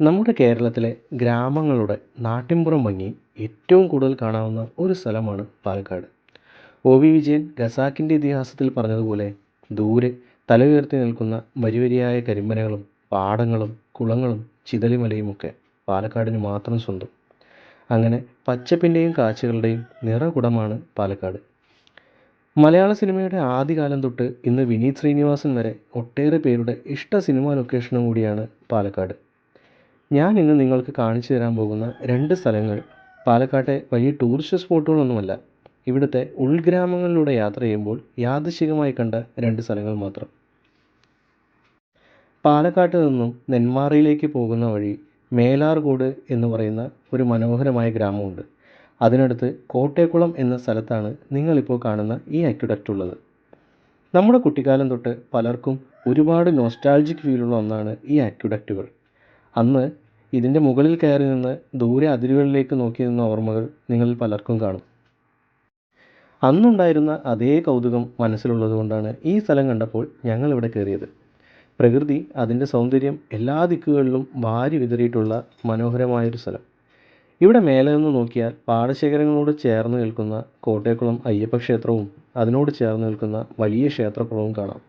നമ്മുടെ കേരളത്തിലെ ഗ്രാമങ്ങളുടെ നാട്ടിൻപുറം ഭംഗി ഏറ്റവും കൂടുതൽ കാണാവുന്ന ഒരു സ്ഥലമാണ് പാലക്കാട്. ഒ വി വിജയൻ ഖസാക്കിന്റെ ഇതിഹാസത്തിൽ പറഞ്ഞതുപോലെ ദൂരെ തല ഉയർത്തി നിൽക്കുന്ന വരിവരിയായ കരിമ്പനകളും പാടങ്ങളും കുളങ്ങളും ചിതലിമലയുമൊക്കെ പാലക്കാടിന് മാത്രം സ്വന്തം. അങ്ങനെ പച്ചപ്പിന്റെയും കാഴ്ചകളുടെയും നിറകുടമാണ് പാലക്കാട്. മലയാള സിനിമയുടെ ആദ്യകാലം തൊട്ട് ഇന്ന് വിനീത് ശ്രീനിവാസൻ വരെ ഒട്ടേറെ പേരുടെ ഇഷ്ട സിനിമാ ലൊക്കേഷനും കൂടിയാണ് പാലക്കാട്. ഞാൻ ഇന്ന് നിങ്ങൾക്ക് കാണിച്ചു തരാൻ പോകുന്ന രണ്ട് സ്ഥലങ്ങൾ. പാലക്കാട്ടെ വലിയ ടൂറിസ്റ്റ് സ്പോട്ടുകളൊന്നുമല്ല ഇവിടുത്തെ ഉൾഗ്രാമങ്ങളിലൂടെ യാത്ര ചെയ്യുമ്പോൾ യാദൃശികമായി കണ്ട രണ്ട് സ്ഥലങ്ങൾ മാത്രം. പാലക്കാട്ട് നിന്നും നെന്മാറയിലേക്ക് പോകുന്ന വഴി മേലാർകോട് എന്ന് പറയുന്ന ഒരു മനോഹരമായ ഗ്രാമമുണ്ട്. അതിനടുത്ത് കോട്ടയക്കുളം എന്ന സ്ഥലത്താണ് നിങ്ങളിപ്പോൾ കാണുന്ന ഈ അക്യുഡക്റ്റ് ഉള്ളത്. നമ്മുടെ കുട്ടിക്കാലം തൊട്ട് പലർക്കും ഒരുപാട് നോസ്റ്റാൾജിക് ഫീലുള്ള ഒന്നാണ് ഈ അക്യുഡക്റ്റുകൾ അന്ന് ഇതിന്റെ മുകളിൽ കയറി നിന്ന് ദൂരെ അതിരുകളിലേക്ക് നോക്കി നിന്ന ഓർമ്മകൾ നിങ്ങളിൽ പലർക്കും കാണും. അന്നുണ്ടായിരുന്ന അതേ കൗതുകം മനസ്സിലുള്ളത് കൊണ്ടാണ് ഈ സ്ഥലം കണ്ടപ്പോൾ ഞങ്ങൾ ഇവിടെ കയറിയത്. പ്രകൃതി അതിന്റെ സൗന്ദര്യം എല്ലാ ദിക്കുകളിലും വാരി വിതറിയിട്ടുള്ള മനോഹരമായൊരു സ്ഥലം. ഇവിടെ മേലെ നിന്ന് നോക്കിയാൽ പാടശേഖരങ്ങളോട് ചേർന്ന് നിൽക്കുന്ന കോട്ടയക്കുളം അയ്യപ്പ ക്ഷേത്രവും അതിനോട് ചേർന്ന് നിൽക്കുന്ന വലിയ ക്ഷേത്രക്കുളവും കാണാം.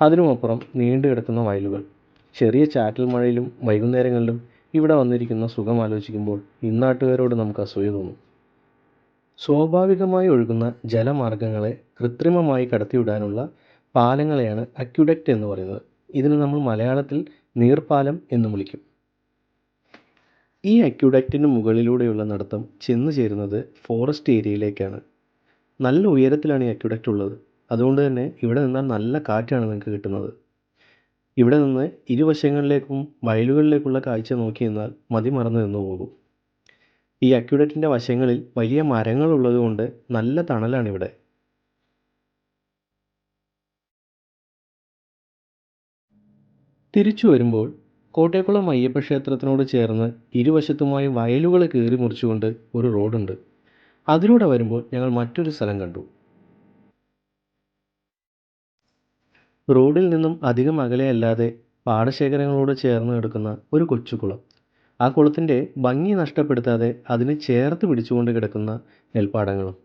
അതിനുമപ്പുറം നീണ്ടു കിടക്കുന്ന വയലുകൾ. ചെറിയ ചാറ്റൽ മഴയിലും വൈകുന്നേരങ്ങളിലും ഇവിടെ വന്നിരിക്കുന്ന സുഖം ആലോചിക്കുമ്പോൾ ഇന്നാട്ടുകാരോട് നമുക്ക് അസൂയ തോന്നും. സ്വാഭാവികമായി ഒഴുകുന്ന ജലമാർഗങ്ങളെ കൃത്രിമമായി കടത്തിവിടാനുള്ള പാലങ്ങളെയാണ് അക്യുഡക്റ്റ് എന്ന് പറയുന്നത്. ഇതിന് നമ്മൾ മലയാളത്തിൽ നീർപ്പാലം എന്ന് വിളിക്കും. ഈ അക്യുഡക്റ്റിന് മുകളിലൂടെയുള്ള നടത്തം ചെന്ന് ചേരുന്നത് ഫോറസ്റ്റ് ഏരിയയിലേക്കാണ്. നല്ല ഉയരത്തിലാണ് ഈ അക്യുഡക്റ്റ് ഉള്ളത്. അതുകൊണ്ട് തന്നെ ഇവിടെ നിന്നാൽ നല്ല കാറ്റാണ് നിങ്ങൾക്ക് കിട്ടുന്നത്. ഇവിടെ നിന്ന് ഇരുവശങ്ങളിലേക്കും വയലുകളിലേക്കുള്ള കാഴ്ച നോക്കി നിന്നാൽ മതിമറന്ന് നിന്ന് പോകും. ഈ അക്യുഡറ്റിന്റെ വശങ്ങളിൽ വലിയ മരങ്ങൾ ഉള്ളതുകൊണ്ട് നല്ല തണലാണിവിടെ. തിരിച്ചു വരുമ്പോൾ കോട്ടയക്കുളം അയ്യപ്പ ക്ഷേത്രത്തിനോട് ചേർന്ന് ഇരുവശത്തുമായി വയലുകൾ കീറി മുറിച്ചുകൊണ്ട് ഒരു റോഡുണ്ട്. അതിലൂടെ വരുമ്പോൾ ഞങ്ങൾ മറ്റൊരു സ്ഥലം കണ്ടു. റോഡിൽ നിന്നും അധികം അകലെയല്ലാതെ പാടശേഖരങ്ങളോട് ചേർന്ന് കിടക്കുന്ന ഒരു കൊച്ചു കുളം ആ കുളത്തിന്റെ ഭംഗി നഷ്ടപ്പെടുത്താതെ അതിനെ ചേർത്ത് പിടിച്ചുകൊണ്ട് കിടക്കുന്ന നെൽപ്പാടങ്ങളും.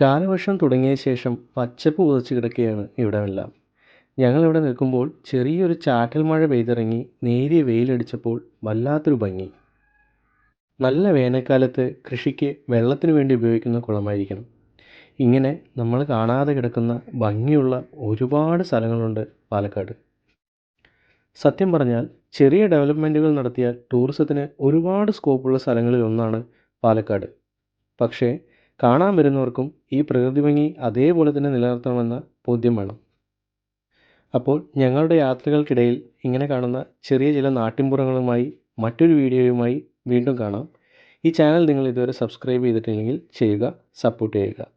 കാലവർഷം തുടങ്ങിയ ശേഷം പച്ചപ്പ് പുതച്ച് കിടക്കുകയാണ് ഇവിടമെല്ലാം. ഞങ്ങളിവിടെ നിൽക്കുമ്പോൾ ചെറിയൊരു ചാറ്റൽ മഴ പെയ്തിറങ്ങി നേരിയ വെയിലടിച്ചപ്പോൾ വല്ലാത്തൊരു ഭംഗി. നല്ല വേനൽക്കാലത്ത് കൃഷിക്ക് വെള്ളത്തിന് വേണ്ടി ഉപയോഗിക്കുന്ന കുളമായിരിക്കണം. ഇങ്ങനെ നമ്മൾ കാണാതെ കിടക്കുന്ന ഭംഗിയുള്ള ഒരുപാട് സ്ഥലങ്ങളുണ്ട് പാലക്കാട്. സത്യം പറഞ്ഞാൽ ചെറിയ ഡെവലപ്മെന്റുകൾ നടത്തിയ ടൂറിസത്തിന് ഒരുപാട് സ്കോപ്പുള്ള സ്ഥലങ്ങളിൽ ഒന്നാണ് പാലക്കാട്. പക്ഷേ കാണാൻ വരുന്നവർക്കും ഈ പ്രകൃതി ഭംഗി അതേപോലെ തന്നെ നിലനിർത്തണമെന്ന ബോധ്യം വേണം. അപ്പോൾ ഞങ്ങളുടെ യാത്രകൾക്കിടയിൽ ഇങ്ങനെ കാണുന്ന ചെറിയ ചില നാട്ടിൻപുറങ്ങളുമായി മറ്റൊരു വീഡിയോയുമായി വീണ്ടും കാണാം. ഈ ചാനൽ നിങ്ങൾ ഇതുവരെ സബ്സ്ക്രൈബ് ചെയ്തിട്ടില്ലെങ്കിൽ ചെയ്യുക സപ്പോർട്ട് ചെയ്യുക.